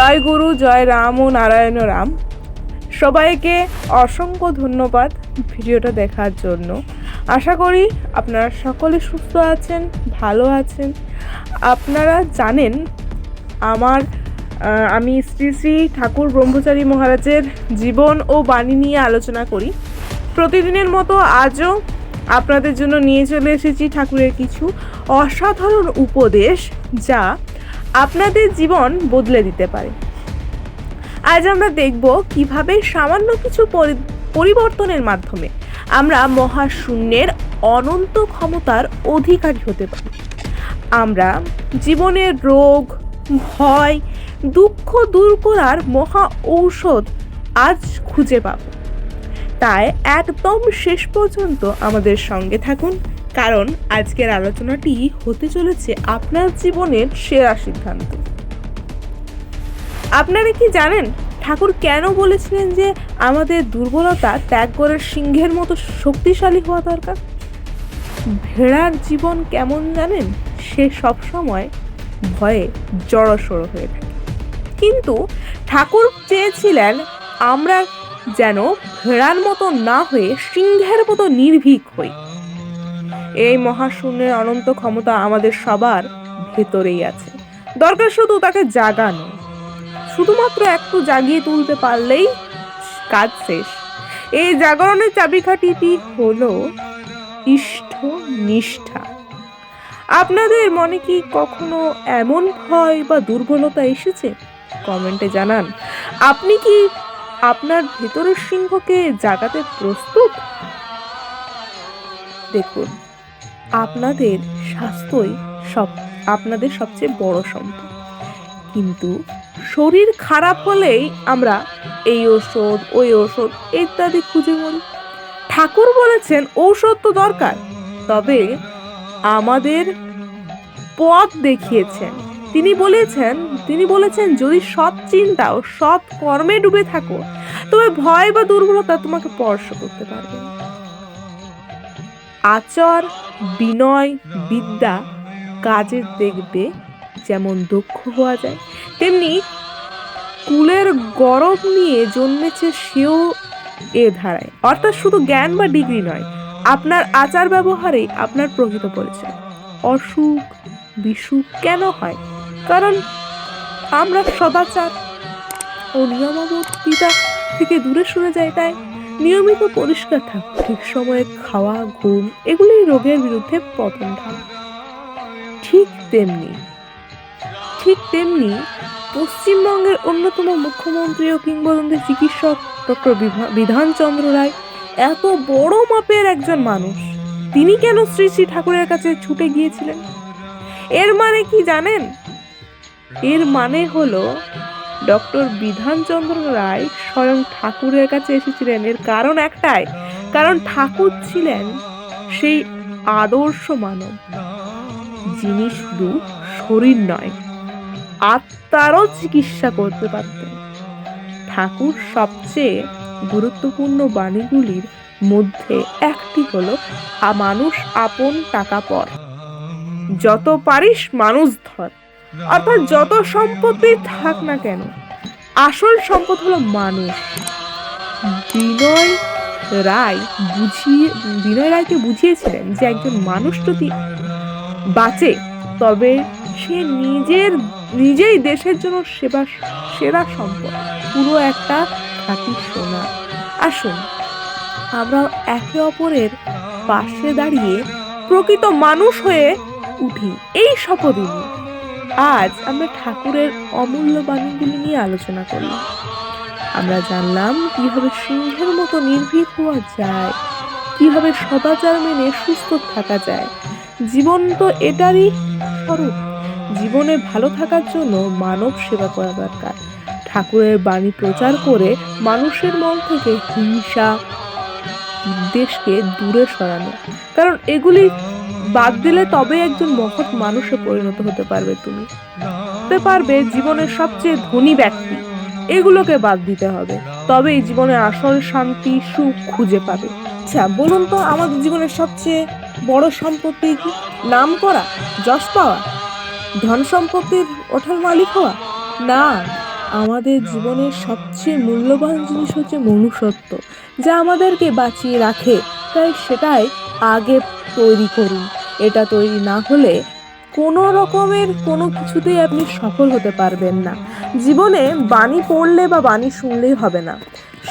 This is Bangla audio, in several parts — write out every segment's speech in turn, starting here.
জয় গুরু, জয় রাম ও নারায়ণ রাম। সবাইকে অসংখ্য ধন্যবাদ ভিডিওটা দেখার জন্য। আশা করি আপনারা সকলে সুস্থ আছেন, ভালো আছেন। আপনারা জানেন, আমার আমি শ্রী শ্রী ঠাকুর ব্রহ্মচারী মহারাজের জীবন ও বাণী নিয়ে আলোচনা করি। প্রতিদিনের মতো আজও আপনাদের জন্য নিয়ে চলে এসেছি ঠাকুরের কিছু অসাধারণ উপদেশ, যা আপনাদের জীবন বদলে দিতে পারে। আজ আমরা দেখব কীভাবে সামান্য কিছু পরি- পরিবর্তনের মাধ্যমে আমরা মহাশূন্যের অনন্ত ক্ষমতার অধিকারী হতে পারি। আমরা জীবনের রোগ, ভয়, দুঃখ দূর করার মহা ঔষধ আজ খুঁজে পাব। তাই একদম শেষ পর্যন্ত আমাদের সঙ্গে থাকুন। কারণ আজকের আলোচনাটি হতে চলেছে আপনার জীবনের সেরা সিদ্ধান্ত। আপনারা কি জানেন ঠাকুর কেন বলেছিলেন যে আমাদের দুর্বলতা ত্যাগ করে সিংহের মতো শক্তিশালী হওয়া দরকার? ভেড়ার জীবন কেমন জানেন? সে সবসময় ভয়ে জড়সড় হয়ে থাকে। কিন্তু ঠাকুর চেয়েছিলেন আমরা যেন ভেড়ার মতো না হয়ে সিংহের মতো নির্ভীক হই। এই মহাশূন্যের অনন্ত ক্ষমতা আমাদের সবার ভেতরেই আছে। দরকার শুধু তাকে জাগানো। শুধুমাত্র একটু জাগিয়ে তুলতে পারলেই কাজ শেষ। এই জাগরণের চাবিকাঠিটি হলো ইষ্ট নিষ্ঠা। আপনাদের মনে কি কখনো এমন ভয় বা দুর্বলতা এসেছে? কমেন্টে জানান। আপনি কি আপনার ভেতরের সিংহকে জাগাতে প্রস্তুত? দেখুন। আপনাদের স্বাস্থ্যই সব, আপনাদের সবচেয়ে বড় সম্পদ। কিন্তু শরীর খারাপ হলেই আমরা এই ওষুধ ওই ওষুধ ইত্যাদি খুঁজে মরি ঠাকুর বলেছেন ঔষধ তো দরকার, তবে আমাদের পথ দেখিয়েছেন। তিনি বলেছেন তিনি বলেছেন, যদি সৎ চিন্তা ও সৎ কর্মে ডুবে থাকো, তবে ভয় বা দুর্বলতা তোমাকে স্পর্শ করতে পারবে না। আচর, বিনয়, বিদ্যা কাজের দেখবে যেমন দক্ষ হওয়া যায়। তেমনি কুলের গরব নিয়ে জন্মেছে সেও এ ধারায়। অর্থাৎ শুধু জ্ঞান বা ডিগ্রি নয়, আপনার আচার ব্যবহারেই আপনার প্রকৃত পরিচয়। অসুখ, বিসুখ কেন হয়? কারণ আমরা সদাচার ও নিয়মাবর্তিতা থেকে দূরে সরে যাই তাই নিয়মিত পরিষ্কার থাকা। ঠিক সময়ে খাওয়া, ঘুম, এগুলোই রোগের বিরুদ্ধে পতন ঢাল ঠিক তেমনি ঠিক তেমনি পশ্চিমবঙ্গের অন্যতম মুখ্যমন্ত্রী ও কিংবদন্তি চিকিৎসক ডক্টর বিধানচন্দ্র রায় এত বড় মাপের একজন মানুষ। তিনি কেন শ্রী শ্রী ঠাকুরের কাছে ছুটে গিয়েছিলেন? এর মানে কি জানেন? এর মানে হলো ডক্টর বিধানচন্দ্র রায় স্বয়ং ঠাকুরের কাছে এসেছিলেন। এর কারণ একটাই, কারণ ঠাকুর ছিলেন সেই আদর্শ মানব, যিনি শুধু শরীর নয়, আত্মারও চিকিৎসা করতে পারতেন। ঠাকুর সবচেয়ে গুরুত্বপূর্ণ বাণীগুলির মধ্যে একটি হলো মানুষ আপন টাকা পর। যত পারিস মানুষ ধর। অর্থাৎ যত সম্পত্তি থাক না কেন, আসল সম্পদ হলো মানুষ। বিনয় রায় বুঝিয়ে, বিনয় রায়কে বুঝিয়েছিলেন যে একজন মানুষ যদি বাঁচে, তবে সে নিজের, নিজেই দেশের জন্য সেবা, সেরা সম্পদ, পুরো একটা খাঁটি সোনা। আসুন, আমরা একে অপরের পাশে দাঁড়িয়ে প্রকৃত মানুষ হয়ে উঠি। এই শপথই নিই। আজ আমরা ঠাকুরের অমূল্য বাণীগুলি নিয়ে আলোচনা করলাম আমরা জানলাম কীভাবে সিংহের মতো নির্ভীক হওয়া যায়, কীভাবে সদাচার মেনে সুস্থ থাকা যায়। জীবন তো এটারই স্বরূপ। জীবনে ভালো থাকার জন্য মানব সেবা করা দরকার। ঠাকুরের বাণী প্রচার করে মানুষের মন থেকে হিংসা, বিদ্বেষকে দূরে সরানো। কারণ এগুলি বাদ দিলে তবে একজন মহৎ মানুষে পরিণত হতে পারবে তুমি। হতে পারবে জীবনের সবচেয়ে ধনী ব্যক্তি। এগুলোকে বাদ দিতে হবে। তবেই জীবনে আসল শান্তি, সুখ খুঁজে পাবে। আচ্ছা বলুন তো আমাদের জীবনের সবচেয়ে বড় সম্পত্তি কি? নাম করা? যশ পাওয়া? ধন সম্পত্তির ওঠার মালিক হওয়া? না, আমাদের জীবনের সবচেয়ে মূল্যবান জিনিস হচ্ছে মনুষ্যত্ব। যা আমাদেরকে বাঁচিয়ে রাখে, তাই সেটাই আগে তৈরি করুন। এটা তৈরি না হলে কোনো রকমের কোনো কিছুতেই আপনি সফল হতে পারবেন না। জীবনে বাণী পড়লে বা বাণী শুনলেই হবে না।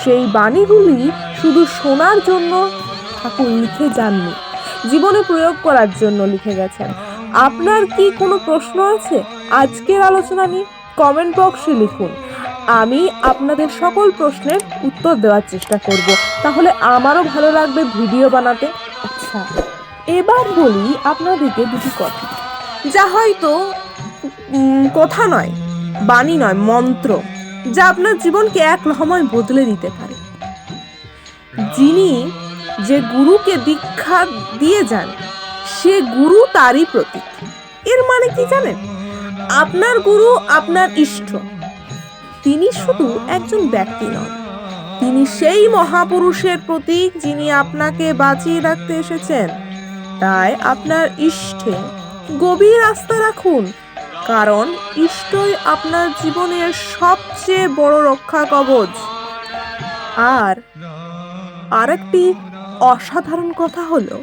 সেই বাণীগুলি শুধু শোনার জন্য ঠাকুর লিখে যাননি, জীবনে প্রয়োগ করার জন্য লিখে গেছেন। আপনার কি কোনো প্রশ্ন আছে? আজকের আলোচনা নিয়ে কমেন্ট বক্সে লিখুন। আমি আপনাদের সকল প্রশ্নের উত্তর দেওয়ার চেষ্টা করব। তাহলে আমারও ভালো লাগবে ভিডিও বানাতে। আচ্ছা। এবার বলি আপনাদেরকে দুটি কথা। যা হয়তো কথা নয়, বাণী নয়, মন্ত্র, যা আপনার জীবনকে এক লহমায় বদলে দিতে পারে। যিনি যে গুরুকে দীক্ষা দিয়ে যান, সে গুরু তারই প্রতীক। এর মানে কি জানেন? আপনার গুরু আপনার ইষ্ট। তিনি শুধু একজন ব্যক্তি নন। তিনি সেই মহাপুরুষের প্রতীক যিনি আপনাকে বাঁচিয়ে রাখতে এসেছেন। তাই আপনার ইষ্টে গভীর আস্থা রাখুন, কারণ ইষ্টই আপনার জীবনের সবচেয়ে বড় রক্ষা কবচ। আর আরেকটি অসাধারণ কথা হলো,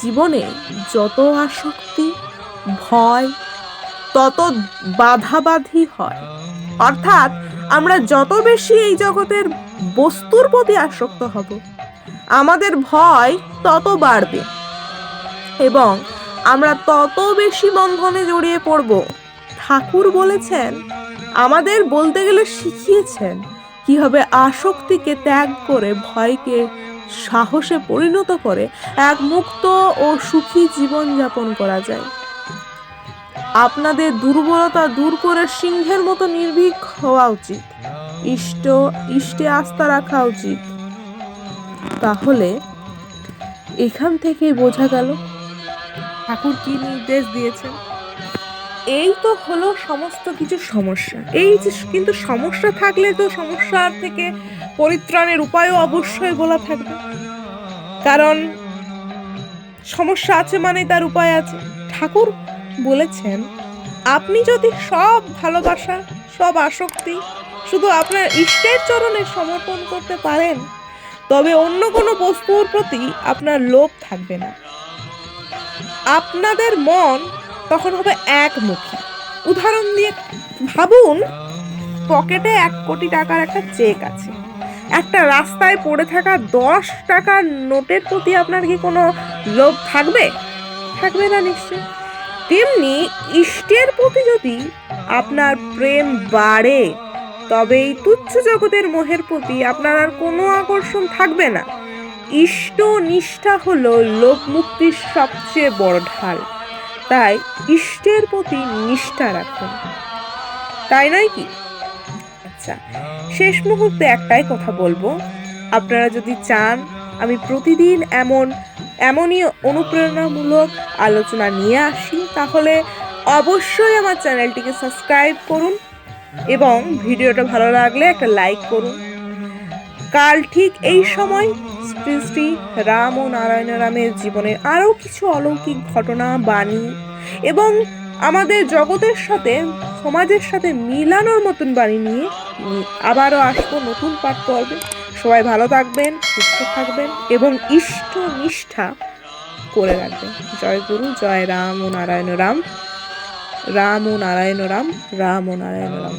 জীবনে যত আসক্তি, ভয়, তত বাধাবাধি হয়। অর্থাৎ আমরা যত বেশি এই জগতের বস্তুর প্রতি আসক্ত হব, আমাদের ভয় তত বাড়বে। এবং আমরা তত বেশি বন্ধনে জড়িয়ে পড়ব। ঠাকুর বলেছেন, আমাদের বলতে গেলে শিখিয়েছেন কীভাবে আসক্তিকে ত্যাগ করে ভয়কে সাহসে পরিণত করে এক মুক্ত ও সুখী জীবন যাপন করা যায়। আপনাদের দুর্বলতা দূর করে সিংহের মতো নির্ভীক হওয়া উচিত। ইষ্ট, ইষ্টে আস্থা রাখা উচিত। তাহলে এখান থেকেই বোঝা গেল ঠাকুর কি নির্দেশ দিয়েছেন? এই তো হলো সমস্ত কিছু সমস্যা। এই যে কিন্তু সমস্যা থাকলে তো সমস্যার থেকে পরিত্রাণের উপায়ও অবশ্যই বলা থাকবে। কারণ সমস্যা আছে মানে তার উপায় আছে। ঠাকুর বলেছেন, আপনি যদি সব ভালোবাসা, সব আসক্তি শুধু আপনার ইষ্টের চরণে সমর্পণ করতে পারেন, তবে অন্য কোনো বস্তুর প্রতি আপনার লোভ থাকবে না। আপনাদের মন তখন হবে একমুখী। উদাহরণ দিয়ে ভাবুন, পকেটে এক কোটি টাকার একটা চেক আছে। একটা রাস্তায় পড়ে থাকা দশ টাকার নোটের প্রতি আপনার কি কোনো লোভ থাকবে? থাকবে না নিশ্চয় তেমনি ইষ্টের প্রতি যদি আপনার প্রেম বাড়ে তবে এই তুচ্ছ জগতের মোহের প্রতি আপনার আর কোনো আকর্ষণ থাকবে না। ইষ্ট নিষ্ঠা হলো লোভ মুক্তির সবচেয়ে বড় ঢাল। তাই ইষ্টের প্রতি নিষ্ঠা রাখুন। তাই নয় কি? আচ্ছা শেষ মুহূর্তে একটাই কথা বলব। আপনারা যদি চান, আমি প্রতিদিন এমন, এমনই অনুপ্রেরণামূলক আলোচনা নিয়ে আসি, তাহলে অবশ্যই আমার চ্যানেলটিকে সাবস্ক্রাইব করুন এবং ভিডিওটা ভালো লাগলে একটা লাইক করুন। কাল ঠিক এই সময় শ্রী শ্রী রাম ও নারায়ণ রামের জীবনের আরও কিছু অলৌকিক ঘটনা, বাণী এবং আমাদের জগতের সাথে, সমাজের সাথে মিলানোর মতন বাণী নিয়ে আবারও আসব নতুন পাঠ পর্বে। সবাই ভালো থাকবেন, সুস্থ থাকবেন এবং ইষ্ট নিষ্ঠা করে রাখবেন। জয় গুরু, জয় রাম ও নারায়ণ রাম। রাম ও নারায়ণ রাম রাম ও নারায়ণ রাম।